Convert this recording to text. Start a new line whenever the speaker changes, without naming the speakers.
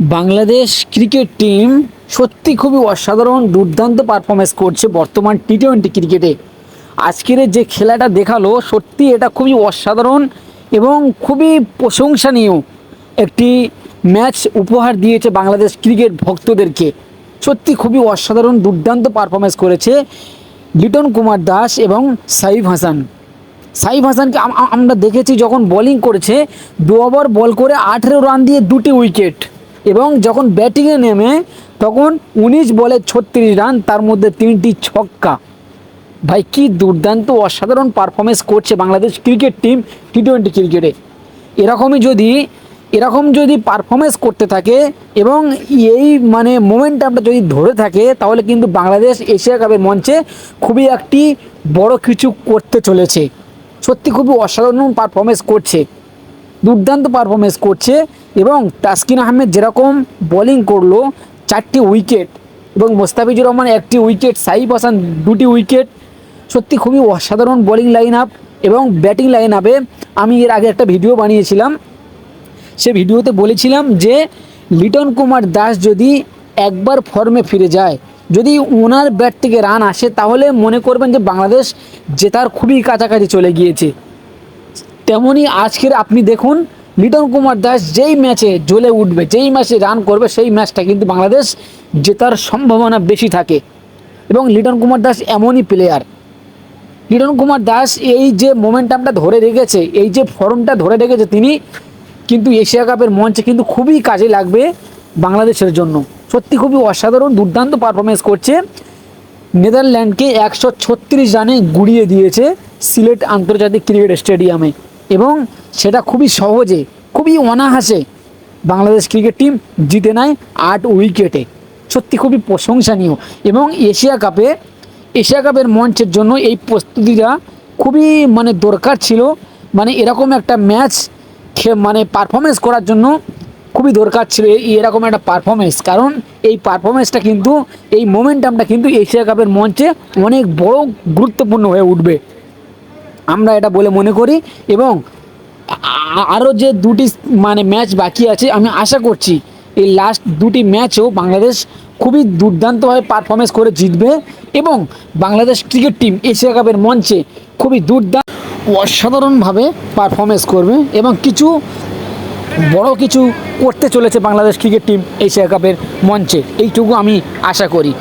Bangladesh cricket team সত্যি খুবই অসাধারণ দুর্দান্ত পারফরমেন্স করছে বর্তমান টি টোয়েন্টি ক্রিকেটে আজকের যে খেলাটা দেখাল, সত্যি এটা খুবই অসাধারণ এবং খুবই প্রশংসনীয় একটি ম্যাচ উপহার দিয়েছে বাংলাদেশ ক্রিকেট ভক্তদেরকে। সত্যি খুবই অসাধারণ দুর্দান্ত পারফরমেন্স করেছে লিটন কুমার দাস এবং সাইফ হাসান। সাইফ হাসানকে আম- আম- আমরা দেখেছি যখন বোলিং করেছে, দু ওভার বল করে আঠেরো রান দিয়ে দুটি উইকেট এবং যখন ব্যাটিংয়ে নেমে, তখন উনিশ বলে ছত্রিশ রান, তার মধ্যে তিনটি ছক্কা। ভাই, কি দুর্দান্ত, অসাধারণ পারফরমেন্স করছে Bangladesh cricket team T twenty ক্রিকেটে। এরকমই যদি, এরকম যদি পারফরমেন্স করতে থাকে এবং এই মানে মোমেন্টামটা যদি ধরে থাকে, তাহলে কিন্তু বাংলাদেশ এশিয়া কাপের মঞ্চে খুবই একটি বড় কিছু করতে চলেছে। সত্যি খুবই অসাধারণ পারফরমেন্স করছে। দুর্দান্ত পারফরমেন্স করছে। এবং তাসকিন আহমেদ যেরকম বোলিং করল চারটি উইকেট এবং মোস্তাফিজুর রহমান একটি উইকেট সাইফ হাসান দুটি উইকেট সত্যি খুবই অসাধারণ বোলিং লাইন আপ এবং ব্যাটিং লাইন আপে আমি এর আগে একটা ভিডিও বানিয়েছিলাম। সে ভিডিওতে বলেছিলাম যে, লিটন কুমার দাস যদি একবার ফর্মে ফিরে যায়, যদি ওনার ব্যাট থেকে রান আসে, তাহলে মনে করবেন যে বাংলাদেশ জেতার খুবই কাছাকাছি চলে গিয়েছে। তেমনই আজকের আপনি দেখুন লিটন কুমার দাস যেই ম্যাচে জ্বলে উঠবে, যেই ম্যাচে রান করবে, সেই ম্যাচটা কিন্তু বাংলাদেশ জেতার সম্ভাবনা বেশি থাকে। এবং লিটন কুমার দাস এমনই প্লেয়ার লিটন কুমার দাস এই যে মোমেন্টামটা ধরে রেখেছে, এই যে ফর্মটা ধরে রেখেছে তিনি, কিন্তু এশিয়া কাপের মঞ্চে কিন্তু খুবই কাজে লাগবে বাংলাদেশের জন্য। সত্যি খুবই অসাধারণ, দুর্দান্ত পারফরমেন্স করছে। নেদারল্যান্ডকে একশো ছত্রিশ রানে গুড়িয়ে দিয়েছে সিলেট আন্তর্জাতিক ক্রিকেট স্টেডিয়ামে। এবং সেটা খুবই সহজে, খুবই অনাহাসে বাংলাদেশ ক্রিকেট টিম জিতে নেয় আট উইকেটে। সত্যি খুবই প্রশংসনীয়। এবং এশিয়া কাপে, এশিয়া কাপের মঞ্চের জন্য এই প্রস্তুতিটা খুবই মানে দরকার ছিল। মানে এরকম একটা ম্যাচ মানে পারফরমেন্স করার জন্য খুবই দরকার ছিল এরকম একটা পারফরমেন্স কারণ এই পারফরমেন্সটা কিন্তু, এই মোমেন্টামটা কিন্তু এশিয়া কাপের মঞ্চে অনেক বড় গুরুত্বপূর্ণ হয়ে উঠবে। আমরা এটা বলে মনে করি এবং আরও যে দুটি মানে ম্যাচ বাকি আছে, আমি আশা করছি এই লাস্ট দুটি ম্যাচও বাংলাদেশ খুবই দুর্দান্তভাবে পারফরমেন্স করে জিতবে এবং বাংলাদেশ ক্রিকেট টিম এশিয়া কাপের মঞ্চে খুবই দুর্দান্ত অসাধারণভাবে পারফরমেন্স করবে এবং কিছু বড় কিছু করতে চলেছে বাংলাদেশ ক্রিকেট টিম এশিয়া কাপের মঞ্চে। এইটুকু আমি আশা করি।